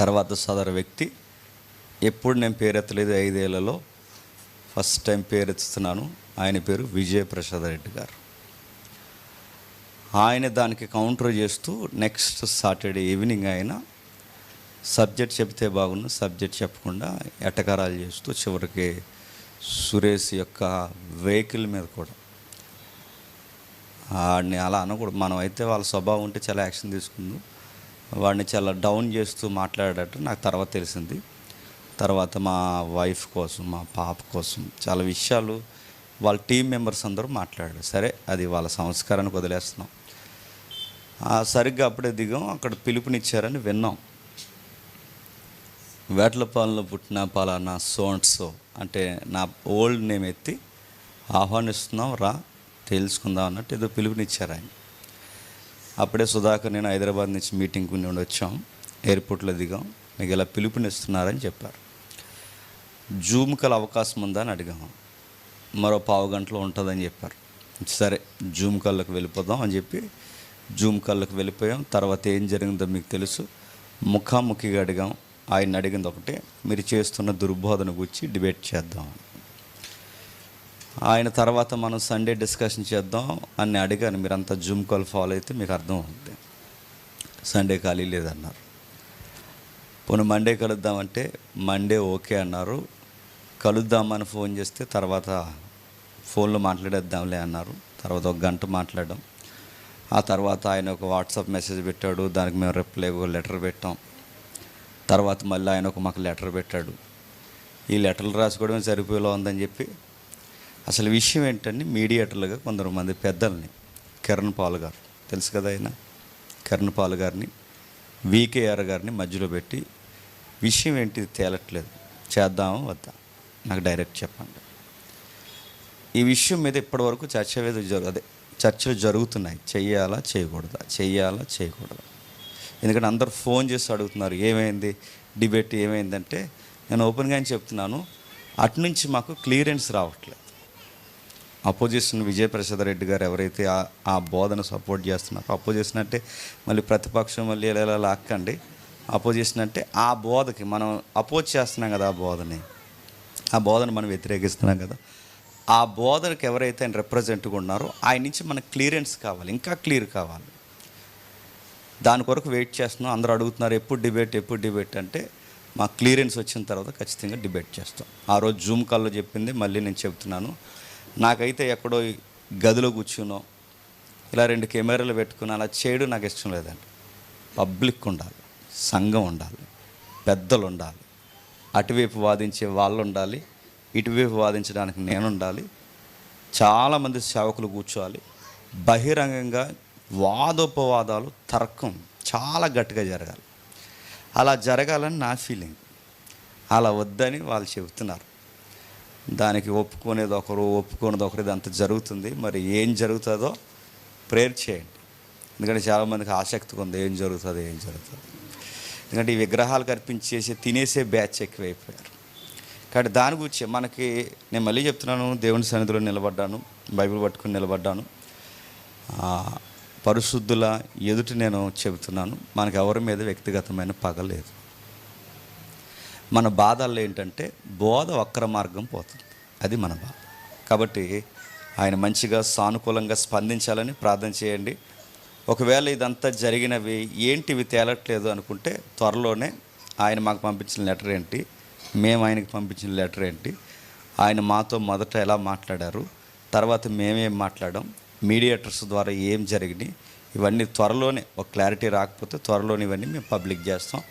తర్వాత సదరు వ్యక్తి ఎప్పుడు నేను పేరెత్తలేదు ఐదేళ్ళలో ఫస్ట్ టైం పేరెత్తుతున్నాను ఆయన పేరు విజయ ప్రసాద్ రెడ్డి గారు. ఆయన దానికి కౌంటర్ చేస్తూ నెక్స్ట్ సాటర్డే ఈవినింగ్ ఆయన సబ్జెక్ట్ చెప్తే బాగుండు సబ్జెక్ట్ చెప్పకుండా ఎటకారాలు చేస్తూ చివరికి సురేష్ యొక్క వెహికల్ మీద కూడా. వాడిని అలా అనకూడదు. మనం అయితే వాళ్ళ స్వభావం ఉంటే చాలా యాక్షన్ తీసుకుందాం. వాడిని చాలా డౌన్ చేస్తూ మాట్లాడేటట్టు నాకు తర్వాత తెలిసింది. తర్వాత మా వైఫ్ కోసం మా పాప కోసం చాలా విషయాలు వాళ్ళ టీం మెంబర్స్ అందరూ మాట్లాడారు. సరే అది వాళ్ళ సంస్కారానికి వదిలేస్తున్నాం. సరిగ్గా అప్పుడే దిగాం. అక్కడ పిలుపునిచ్చారని విన్నాం. వేటలపాలెంలో పుట్టిన పలానా సోన్సో అంటే నా ఓల్డ్ నేమ్ ఎత్తి ఆహ్వానిస్తున్నాం. రా తెలుసుకుందాం అన్నట్టు ఏదో పిలుపునిచ్చారు ఆయన. అప్పుడే సుధాకర్ నేను హైదరాబాద్ నుంచి మీటింగ్కి నుండి వచ్చాం. ఎయిర్పోర్ట్లో దిగాం. మీకు ఇలా పిలుపునిస్తున్నారని చెప్పారు. జూమ్ కల అవకాశం ఉందా అని అడిగాము మరో పావు గంటలో ఉంటుందని చెప్పారు. సరే జూమ్ కళ్ళకు వెళ్ళిపోదాం అని చెప్పి జూమ్ కళ్ళకు వెళ్ళిపోయాం. తర్వాత ఏం జరిగిందో మీకు తెలుసు. ముఖాముఖిగా అడిగాం. ఆయన అడిగింది ఒకటే మీరు చేస్తున్న దుర్బోధన గురించి డిబేట్ చేద్దాం ఆయన తర్వాత మనం సండే డిస్కషన్ చేద్దాం అని అడిగాను. మీరంతా జూమ్ కాల్ ఫాలో అయితే మీకు అర్థం అవుతుంది సండే ఖాళీ లేదన్నారు. పోనీ మండే కలుద్దామంటే మండే ఓకే అన్నారు. కలుద్దామని ఫోన్ చేస్తే తర్వాత ఫోన్లో మాట్లాడేద్దాంలే అన్నారు. తర్వాత ఒక గంట మాట్లాడడం ఆ తర్వాత ఆయన ఒక వాట్సాప్ మెసేజ్ పెట్టాడు. దానికి మేము రిప్లై ఒక లెటర్ పెట్టాం. తర్వాత మళ్ళీ ఆయన ఒక మాకు లెటర్ పెట్టాడు. ఈ లెటర్లు రాసుకోవడమే సరిపోయేలా ఉందని చెప్పి అసలు విషయం ఏంటంటే మీడియేటర్లుగా కొందరు మంది పెద్దల్ని కిరణ్ పాల్ గారు తెలుసు కదా ఆయన? కిరణ్ పాల్ గారిని వికేఆర్ గారిని మధ్యలో పెట్టి విషయం ఏంటి తేలట్లేదు. చేద్దాము వద్దా? నాకు డైరెక్ట్ చెప్పండి. ఈ విషయం మీద ఇప్పటివరకు చర్చ మీద అదే చర్చలు జరుగుతున్నాయి. చెయ్యాలా చేయకూడదా? చెయ్యాలా చేయకూడదా? ఎందుకంటే అందరు ఫోన్ చేసి అడుగుతున్నారు ఏమైంది? డిబేట్ ఏమైందంటే నేను ఓపెన్గానే చెప్తున్నాను అటు నుంచి మాకు క్లియరెన్స్ రావట్లేదు. అపోజిషన్ విజయప్రసాద్ రెడ్డి గారు ఎవరైతే ఆ బోధన సపోర్ట్ చేస్తున్నారో అపోజిషన్ అంటే మళ్ళీ ప్రతిపక్షం మళ్ళీ ఇలా ఇలా లాక్కండి అపోజిషన్ అంటే ఆ బోధకి మనం అపోజ్ చేస్తున్నాం కదా ఆ బోధని. ఆ బోధన మనం వ్యతిరేకిస్తున్నాం కదా. ఆ బోధనకి ఎవరైతే ఆయన రిప్రజెంట్గా ఉన్నారో ఆయన నుంచి మనకు క్లియరెన్స్ కావాలి ఇంకా క్లియర్ కావాలి. దాని కొరకు వెయిట్ చేస్తున్నాం. అందరూ అడుగుతున్నారు ఎప్పుడు డిబేట్ ఎప్పుడు డిబేట్ అంటే మా క్లియరెన్స్ వచ్చిన తర్వాత ఖచ్చితంగా డిబేట్ చేస్తాం. ఆ రోజు జూమ్ కాల్లో చెప్పింది మళ్ళీ నేను చెప్తున్నాను. నాకైతే ఎక్కడో గదిలో కూర్చునో ఇలా రెండు కెమెరాలు పెట్టుకుని అలా చేయడం నాకు ఇష్టం లేదండి. పబ్లిక్ ఉండాలి సంఘం ఉండాలి పెద్దలు ఉండాలి అటువైపు వాదించే వాళ్ళు ఉండాలి ఇటువైపు వాదించడానికి నేను ఉండాలి చాలామంది సేవకులు కూర్చోవాలి. బహిరంగంగా వాదోపవాదాలు తర్కం చాలా గట్టిగా జరగాలి. అలా జరగాలని నా ఫీలింగ్. అలా వద్దని వాళ్ళు చెబుతున్నారు. దానికి ఒప్పుకునేది ఒకరు ఒప్పుకునేది ఒకరు ఇదంతా జరుగుతుంది. మరి ఏం జరుగుతుందో ప్రేర్ చేయండి. ఎందుకంటే చాలామందికి ఆసక్తిగా ఉంది ఏం జరుగుతుంది ఏం జరుగుతుంది. ఎందుకంటే ఈ విగ్రహాలు కల్పించేసి తినేసే బ్యాచ్ ఎక్కువైపోయారు. కాబట్టి దాని గురించి మనకి నేను మళ్ళీ చెప్తున్నాను దేవుని సన్నిధిలో నిలబడ్డాను బైబిల్ పట్టుకుని నిలబడ్డాను. పరిశుద్ధుల ఎదుటి నేను చెబుతున్నాను మనకు ఎవరి మీద వ్యక్తిగతమైన పగలేదు మన బాధల్లో ఏంటంటే బోధ వక్ర మార్గం పోతుంది. అది మన బాధ. కాబట్టి ఆయన మంచిగా సానుకూలంగా స్పందించాలని ప్రార్థన చేయండి. ఒకవేళ ఇదంతా జరిగినవి ఏంటివి తేలట్లేదు అనుకుంటే త్వరలోనే ఆయన మాకు పంపించిన లెటర్ ఏంటి మేము ఆయనకి పంపించిన లెటర్ ఏంటి ఆయన మాతో మొదట ఎలా మాట్లాడారు తర్వాత మేమేం మాట్లాడాం మీడియేటర్స్ ద్వారా ఏం జరిగినాయి ఇవన్నీ త్వరలోనే ఒక క్లారిటీ రాకపోతే త్వరలోనే ఇవన్నీ మేము పబ్లిక్ చేస్తాం.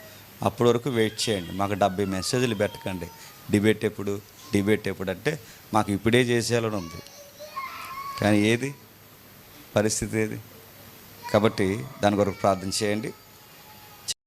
అప్పటి వరకు వెయిట్ చేయండి. మాకు డెబ్బై మెసేజ్లు పెట్టకండి. డిబేట్ ఎప్పుడు? డిబేట్ ఎప్పుడు? అంటే మాకు ఇప్పుడే చేసేయాలని ఉంది. కానీ ఏది? పరిస్థితి ఏది? కాబట్టి దాని కొరకు ప్రార్థన చేయండి.